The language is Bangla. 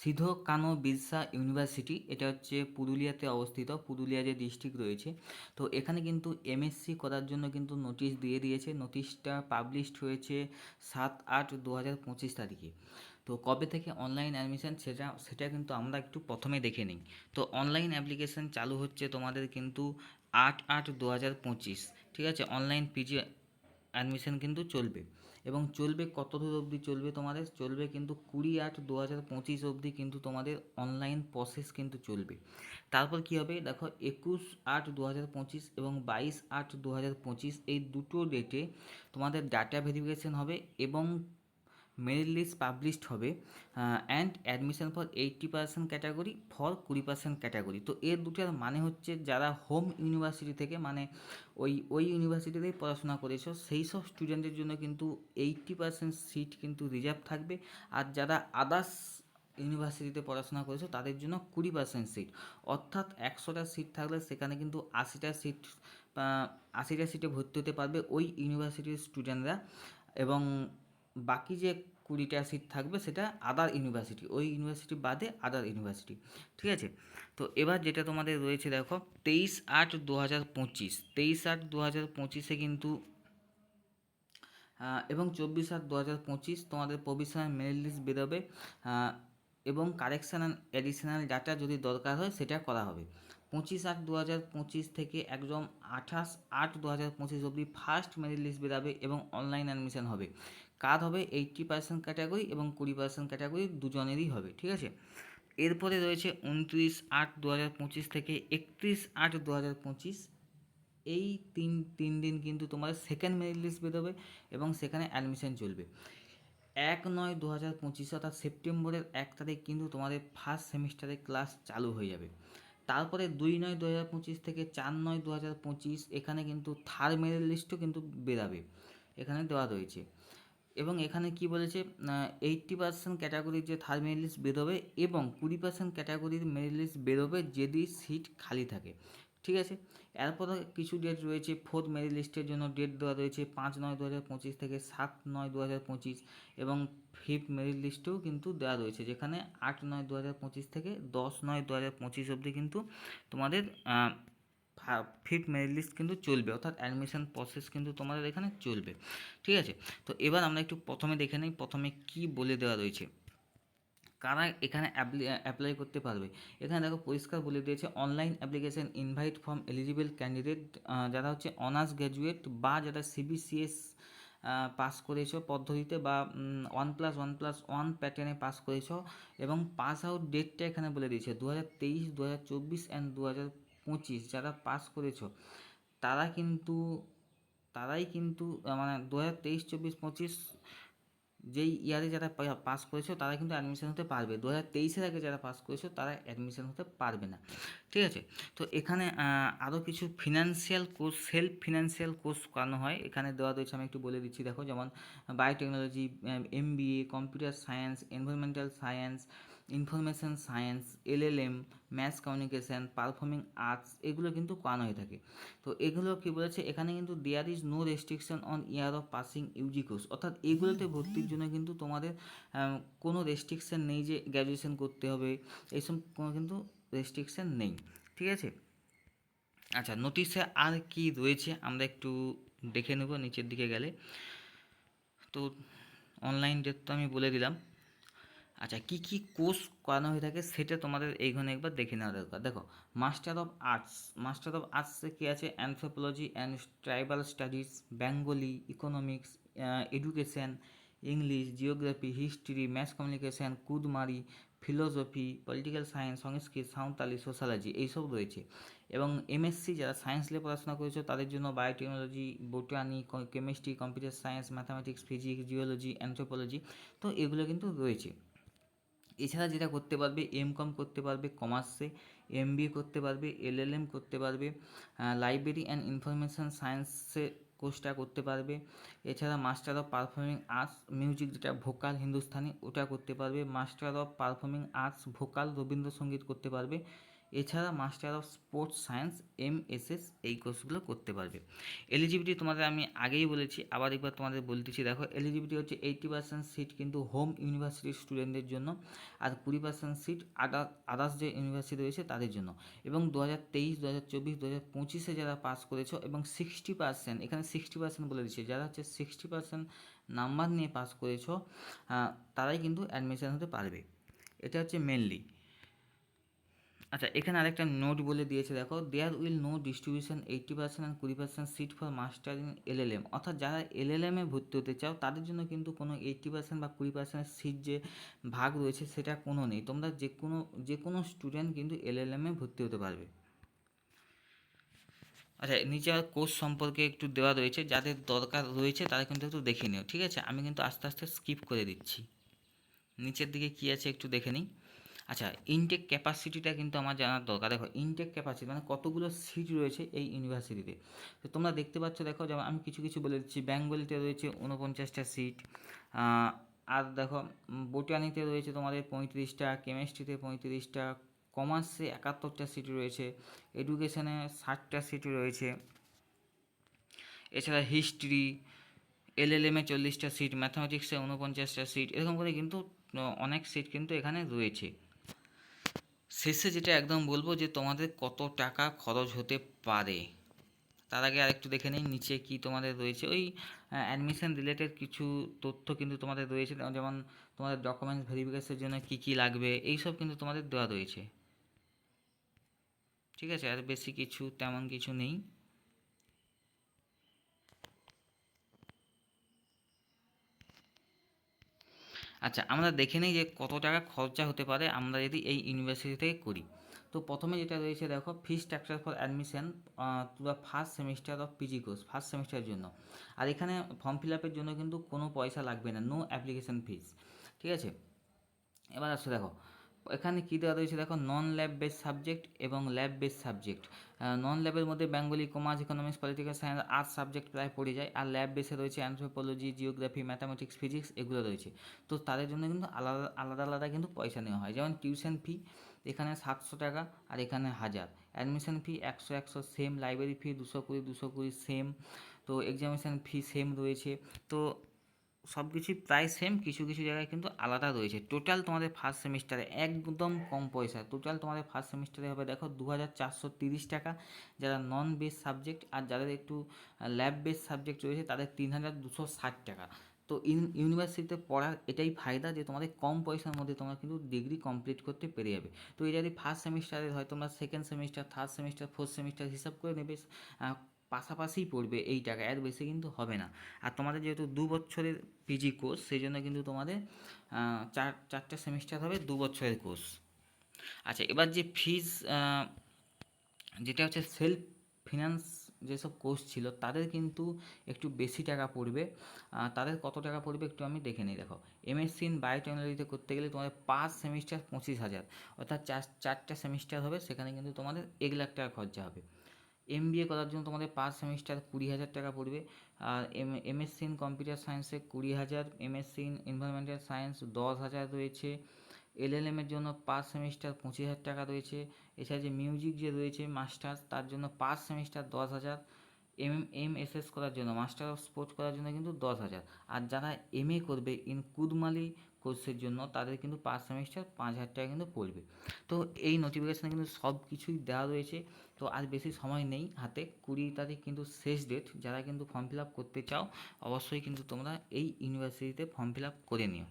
সিধো কানো বিরসা ইউনিভার্সিটি, এটা হচ্ছে পুরুলিয়াতে অবস্থিত, পুরুলিয়া যে ডিস্ট্রিক্ট রয়েছে। তো এখানে কিন্তু এমএসসি করার জন্য কিন্তু নোটিশ দিয়ে দিয়েছে। নোটিশটা পাবলিশড হয়েছে সাত আট দু হাজার পঁচিশ তারিখে। তো কবে থেকে অনলাইন অ্যাডমিশন সেটা সেটা কিন্তু আমরা একটু প্রথমে দেখে নিই। তো অনলাইন অ্যাপ্লিকেশন চালু হচ্ছে তোমাদের কিন্তু আট আট দু হাজার পঁচিশ, ঠিক আছে? অনলাইন পিজি অ্যাডমিশন কিন্তু চলবে। এবং চলবে কত দূর অবধি চলবে তোমাদের? চলবে কিন্তু কুড়ি আট দু হাজার পঁচিশ অবধি কিন্তু তোমাদের অনলাইন প্রসেস কিন্তু চলবে। তারপর কি হবে? দেখো একুশ আট দু হাজার পঁচিশ এবং বাইশ আট দু হাজার পঁচিশ এই দুটো ডেটে তোমাদের ডাটা ভেরিফিকেশন হবে এবং মেরিট লিস্ট পাবলিশড হবে and admission for eighty percent category for কুড়ি পার্সেন্ট ক্যাটাগরি তো এর দুটার মানে হচ্ছে যারা হোম ইউনিভার্সিটি থেকে মানে ওই ওই ইউনিভার্সিটিতেই পড়াশোনা করেছ, সেই সব স্টুডেন্টের জন্য কিন্তু এইট্টি পার্সেন্ট সিট কিন্তু রিজার্ভ থাকবে। আর যারা আদার্স ইউনিভার্সিটিতে পড়াশোনা করেছ, তাদের জন্য কুড়ি পার্সেন্ট সিট অর্থাৎ একশোটা সিট থাকলে সেখানে কিন্তু আশিটা সিট আশিটা সিটে ভর্তি হতে পারবে ওই ইউনিভার্সিটির স্টুডেন্টরা এবং বাকি যে কুড়িটা সিট থাকবে সেটা আদার ইউনিভার্সিটি ওই ইউনিভার্সিটি বাদে আদার ইউনিভার্সিটি ঠিক আছে? তো এবার যেটা তোমাদের রয়েছে দেখো, তেইশ আট দু হাজার পঁচিশ, তেইশ আট দু হাজার পঁচিশে কিন্তু এবং চব্বিশ আট দু হাজার পঁচিশ তোমাদের প্রভিশনাল মেরিট লিস্ট বেরোবে এবং কারেকশান অ্যান্ড অ্যাডিশনাল ডাটা যদি দরকার হয় সেটা করা হবে। পঁচিশ আট দু হাজার পঁচিশ থেকে একদম আঠাশ আট দু হাজার পঁচিশ অবধি ফার্স্ট মেরিট লিস্ট বেরাবে এবং অনলাইন অ্যাডমিশন হবে। কার হবে এইট্টি পার্সেন্ট ক্যাটাগরি এবং কুড়ি পার্সেন্ট ক্যাটাগরি দুজনেরই হবে, ঠিক আছে? এরপরে রয়েছে উনত্রিশ আট দু হাজার পঁচিশ থেকে একত্রিশ আট দু হাজার পঁচিশ। এই তিন তিন দিন কিন্তু তোমাদের সেকেন্ড মেরিট লিস্ট বেরোবে এবং সেখানে অ্যাডমিশন চলবে। এক নয় দু হাজার পঁচিশ অর্থাৎ সেপ্টেম্বরের এক তারিখ কিন্তু তোমাদের ফার্স্ট সেমিস্টারের ক্লাস চালু হয়ে যাবে। তারপরে দুই নয় দু হাজার পঁচিশ থেকে চার নয় দু হাজার পঁচিশ এখানে কিন্তু থার্ড মেরিট লিস্টও কিন্তু বেরাবে। এখানে দেওয়া রয়েছে। এবং এখানে কি বলেছে? এইটটি পার্সেন্ট ক্যাটাগরির যে থার্ড মেরিট লিস্ট বেরোবে এবং কুড়ি পার্সেন্ট ক্যাটাগরির মেরিট লিস্ট বেরোবে যদি সিট খালি থাকে। ঠিক আছে? এরপরে কিছু ডেট রয়েছে ফোর্থ মেরিট লিস্টের জন্য ডেট দেওয়া রয়েছে পাঁচ নয় দু হাজার পঁচিশ থেকে সাত নয় দু হাজার পঁচিশ এবং ফিফথ মেরিট লিস্টেও কিন্তু দেওয়া রয়েছে, যেখানে আট নয় দু হাজার পঁচিশ থেকে দশ নয় দু হাজার পঁচিশ অবধি কিন্তু তোমাদের ফিফথ মেরিট লিস্ট কিন্তু চলবে, অর্থাৎ অ্যাডমিশন প্রসেস কিন্তু তোমাদের এখানে চলবে, ঠিক আছে? তো এবার আমরা একটু প্রথমে দেখে নিই, প্রথমে কি বলে দেওয়া রয়েছে? কারা এখানে অ্যাপ্লাই করতে পারবে? এখানে দেখো পরিষ্কার বলে দিয়েছে online application invite from eligible candidate যারা হচ্ছে অনার্স গ্র্যাজুয়েট বা যারা সিবিসিএস পাস করেছ পদ্ধতিতে বা one plus one plus one প্যাটার্নে পাস করেছ এবং পাস আউট ডেটটা এখানে বলে দিয়েছে দু হাজার তেইশ দু হাজার চব্বিশ অ্যান্ড দু হাজার পঁচিশ যারা পাস করেছ, তারা কিন্তু, তারাই কিন্তু মানে দু হাজার তেইশ, চব্বিশ, পঁচিশ যেই ইয়ারে যারা পাস করেছ, তারা কিন্তু অ্যাডমিশন হতে পারবে। দু হাজার তেইশের আগে যারা পাস করেছ, তারা অ্যাডমিশন হতে পারবে না। ঠিক আছে? তো এখানে আরও কিছু financial course self financial course করানো হয়। এখানে দেওয়া রয়েছে, আমি একটু বলে দিচ্ছি। দেখো, যেমন biotechnology M B, A computer science environmental science information science LLM maths communication performing arts এগুলো কিন্তু করানো হয়ে থাকে। তো এগুলো কী বলেছে? এখানে কিন্তু there is no restriction on year of passing UG course অর্থাৎ এগুলোতে ভর্তির জন্য কিন্তু তোমাদের কোনো রেস্ট্রিকশান নেই যে গ্র্যাজুয়েশন করতে হবে। এইসব কোনো কিন্তু রেস্ট্রিকশান নেই। ঠিক আছে? আচ্ছা নোটিশে আর কি রয়েছে? আমরা একটু দেখে নেব, নিচের দিকে গেলে। তো অনলাইন ডেট তো আমি বলে দিলাম। আচ্ছা কী কী কোর্স করানো হয়ে থাকে সেটা তোমাদের এইখানে একবার দেখে নেওয়া দরকার। দেখো master of arts master of আর্টসে কী আছে? Anthropology and tribal studies Bengali economics education English geography history math communication Kurmali philosophy political science Sanskrit Santali sociology এইসব রয়েছে। এবং এমএসসি যারা সায়েন্স নিয়ে পড়াশোনা করেছে, তাদের জন্য biotechnology botany chemistry computer science mathematics physics geology anthropology তো এগুলো কিন্তু রয়েছে। এছাড়া যেটা করতে পারবে এম কম করতে পারবে কমার্সে এম করতে পারবে এল এল এম করতে পারবে লাইব্রেরি অ্যান্ড ইনফরমেশান সায়েন্সে কোর্সটা করতে পারবে। এছাড়া master of performing arts music যেটা ভোকাল হিন্দুস্তানি, ওটা করতে পারবে। Master of performing arts vocal Rabindrasangeet করতে পারবে। এছাড়া master of sports science M S S এই কোর্সগুলো করতে পারবে। এলিজিবিলিটি তোমাদের আমি আগেই বলেছি, আবার একবার তোমাদের বলতেছি দেখো এলিজিবিলিটি হচ্ছে এইটি পার্সেন্ট সিট কিন্তু হোম ইউনিভার্সিটির স্টুডেন্টদের জন্য আর কুড়ি পার্সেন্ট সিট আদার আদার্স যে ইউনিভার্সিটি রয়েছে তাদের জন্য। এবং দু হাজার তেইশ দু হাজার চব্বিশ দু হাজার পঁচিশে যারা পাস করেছ এবং সিক্সটি পার্সেন্ট এখানে সিক্সটি পার্সেন্ট বলে দিচ্ছে, যারা হচ্ছে সিক্সটি পার্সেন্ট নাম্বার নিয়ে পাস করেছ তারাই কিন্তু অ্যাডমিশন হতে পারবে। এটা হচ্ছে মেনলি আচ্ছা এখানে আরেকটা নোট বলে দিয়েছে, দেখো there will no distribution eighty percent and কুড়ি percent seat for master in LLM অর্থাৎ যারা এলএলএম এ ভর্তি হতে চাও, তাদের জন্য কিন্তু কোনো এইটটি পার্সেন্ট বা কুড়ি পার্সেন্ট সিট যে ভাগ রয়েছে, সেটা কোনো নেই। তোমরা যে কোনো যে কোনো স্টুডেন্ট কিন্তু এলএলএম ভর্তি হতে পারবে। আচ্ছা নিচে আর কোর্স সম্পর্কে একটু দেওয়া রয়েছে, যাদের দরকার রয়েছে, তারা কিন্তু একটু দেখে নিও, ঠিক আছে? আমি কিন্তু আস্তে আস্তে স্কিপ করে দিচ্ছি। নিচের দিকে কী আছে একটু দেখে নিই। আচ্ছা ইনটেক ক্যাপাসিটিটা কিন্তু আমার জানার দরকার। দেখো ইনটেক ক্যাপাসিটি মানে কতগুলো সিট রয়েছে এই ইউনিভার্সিটিতে তো তোমরা দেখতে পাচ্ছ, দেখো, যেমন আমি কিছু কিছু বলে দিচ্ছি। বেঙ্গলিতে রয়েছে উনপঞ্চাশটা সিট আর দেখো বোটানিতে রয়েছে তোমাদের পঁয়ত্রিশটা কেমিস্ট্রিতে পঁয়ত্রিশটা কমার্সে একাত্তরটা সিট রয়েছে এডুকেশানে ষাটটা সিট রয়েছে। এছাড়া হিস্ট্রি এলএলএমে চল্লিশটা সিট ম্যাথামেটিক্সে উনপঞ্চাশটা সিট এরকম করে কিন্তু, অনেক সিট কিন্তু এখানে রয়েছে। শেষে যেটা একদম বলব যে তোমাদের কত টাকা খরচ হতে পারে, তার আগে আরেকটু দেখে নিই নিচে কি তোমাদের রয়েছে। ওই অ্যাডমিশন রিলেটেড কিছু তথ্য কিন্তু তোমাদের রয়েছে, যেমন তোমাদের ডকুমেন্টস ভেরিফিকেশনের জন্য কি কি লাগবে, এইসব কিন্তু তোমাদের দেওয়া রয়েছে। ঠিক আছে, আর বেশি কিছু তেমন কিছু নেই। আচ্ছা আমরা দেখে নিই যে কত টাকা খরচা হতে পারে, আমরা যদি এই ইউনিভার্সিটি থেকে করি। তো প্রথমে যেটা রয়েছে দেখো fee structure for admission to the first semester of PG course first সেমিস্টারের জন্য। আর এখানে ফর্ম ফিল আপের জন্য কিন্তু কোনো পয়সা লাগবে না নো অ্যাপ্লিকেশন ফিস ঠিক আছে? এবার আসছে দেখো এখানে কী দেওয়া রয়েছে? দেখো নন ল্যাব বেস সাবজেক্ট এবং ল্যাব বেস সাবজেক্ট নন ল্যাবের মধ্যে Bengali commerce economics political science arts subject প্রায় পড়ে যায়। আর ল্যাব বেসে রয়েছে অ্যান্থ্রোপোলজি জিওগ্রাফি ম্যাথামেটিক্স ফিজিক্স এগুলো রয়েছে। তো তাদের জন্য কিন্তু আলাদা আলাদা আলাদা কিন্তু পয়সা নেওয়া হয়। যেমন টিউশন ফি এখানে সাতশো টাকা আর এখানে হাজার। অ্যাডমিশন ফি একশো একশো সেম লাইব্রেরি ফি দুশো কুড়ি দুশো কুড়ি সেম তো এক্সামিনেশান ফি সেম রয়েছে। তো সব কিছুই প্রায় সেম কিছু কিছু জায়গায় কিন্তু আলাদা রয়েছে। টোটাল তোমাদের ফার্স্ট সেমিস্টারে একদম কম পয়সা। টোটাল তোমাদের ফার্স্ট সেমিস্টারে হবে দেখো দু টাকা। যারা নন বেস সাবজেক্ট আর যাদের একটু ল্যাব বেস সাবজেক্ট রয়েছে, তাদের তিন টাকা। তো ইউনিভার্সিটিতে পড়ার এটাই ফায়দা যে তোমাদের কম পয়সার মধ্যে তোমরা কিন্তু ডিগ্রি কমপ্লিট করতে পেরে যাবে। তো এই যদি ফার্স্ট সেমিস্টারে হয়, তোমরা second semester third semester fourth semester হিসাব করে নেবে আহ, পাশাপাশিই পড়বে এই টাকা এর বেশি কিন্তু হবে না। আর তোমাদের যেহেতু দু বছরের পিজি কোর্স সেই জন্য কিন্তু তোমাদের চার চারটে সেমিস্টার হবে দু বছরের কোর্স আচ্ছা এবার যে ফিজ যেটা হচ্ছে সেলফ ফিনান্স যেসব কোর্স ছিল তাদের কিন্তু একটু বেশি টাকা পড়বে। তাদের কত টাকা পড়বে একটু আমি দেখে নিই দেখো। এমএসসি ইন বায়োটেকনোলজিতে করতে গেলে তোমাদের পাঁচ সেমিস্টার পঁচিশ হাজার অর্থাৎ চার চারটা সেমিস্টার হবে সেখানে কিন্তু তোমাদের এক লাখ টাকা খরচা হবে। এম করার জন্য তোমাদের পাঁচ সেমিস্টার কুড়ি হাজার টাকা পড়বে। আর এম এমএসসি ইন কম্পিউটার সায়েন্সে কুড়ি হাজার এমএসসি ইন এনভায়রনমেন্টাল সায়েন্স দশ হাজার রয়েছে। এলএলএমের জন্য পাঁচ সেমিস্টার পঁচিশ হাজার টাকা রয়েছে। এছাড়া যে মিউজিক যে রয়েছে মাস্টার্স তার জন্য পাঁচ সেমিস্টার দশ হাজার। এম এম এস এস করার জন্য মাস্টার অফ স্পোর্টস করার জন্য কিন্তু দশ হাজার। আর যারা এম এ করবে ইন কুদমালি কোর্সের জন্য, তাদের কিন্তু পাঁচ সেমিস্টার পাঁচ হাজার টাকা কিন্তু পড়বে। তো এই নোটিফিকেশানে কিন্তু সব কিছুই দেওয়া রয়েছে। তো আর বেশি সময় নেই হাতে। কুড়ি তারিখ কিন্তু শেষ ডেট যারা কিন্তু ফর্ম ফিল আপ করতে চাও, অবশ্যই কিন্তু তোমরা এই ইউনিভার্সিটিতে ফর্ম ফিল আপ করে নিও।